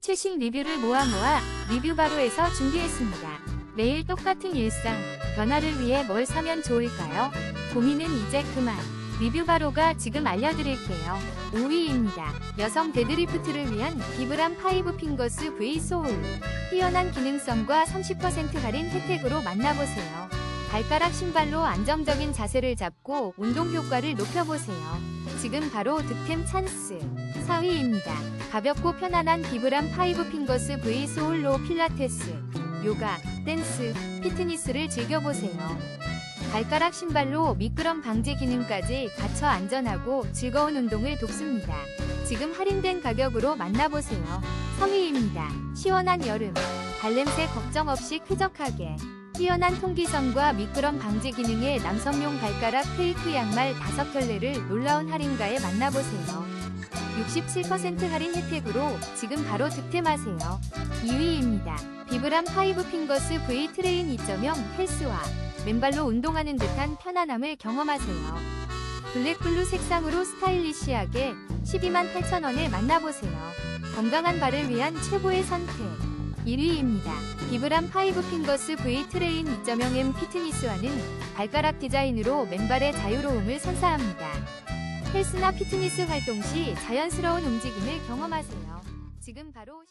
최신 리뷰를 모아 모아 리뷰 바로에서 준비했습니다. 매일 똑같은 일상, 변화를 위해 뭘 사면 좋을까요? 고민은 이제 그만. 리뷰 바로가 지금 알려드릴게요. 5위입니다. 여성 데드리프트를 위한 비브람 파이브 핑거스 V 소울. 뛰어난 기능성과 30% 할인 혜택으로 만나보세요. 발가락 신발로 안정적인 자세를 잡고 운동 효과를 높여보세요. 지금 바로 득템 찬스. 4위입니다. 가볍고 편안한 비브람 파이브 핑거스 V 소울로 필라테스, 요가, 댄스, 피트니스를 즐겨보세요. 발가락 신발로 미끄럼 방지 기능까지 갖춰 안전하고 즐거운 운동을 돕습니다. 지금 할인된 가격으로 만나보세요. 3위입니다. 시원한 여름. 발냄새 걱정 없이 쾌적하게. 뛰어난 통기성과 미끄럼 방지 기능의 남성용 발가락 페이크 양말 5켤레를 놀라운 할인가에 만나보세요. 67% 할인 혜택으로 지금 바로 득템하세요. 2위입니다. 비브람 파이브 핑거스 V 트레인 2.0 헬스와 맨발로 운동하는 듯한 편안함을 경험하세요. 블랙블루 색상으로 스타일리시하게 12만 8천원에 만나보세요. 건강한 발을 위한 최고의 선택. 1위입니다. 비브람 파이브 핑거스 V 트레인 2.0M 피트니스와는 발가락 디자인으로 맨발의 자유로움을 선사합니다. 헬스나 피트니스 활동 시 자연스러운 움직임을 경험하세요. 지금 바로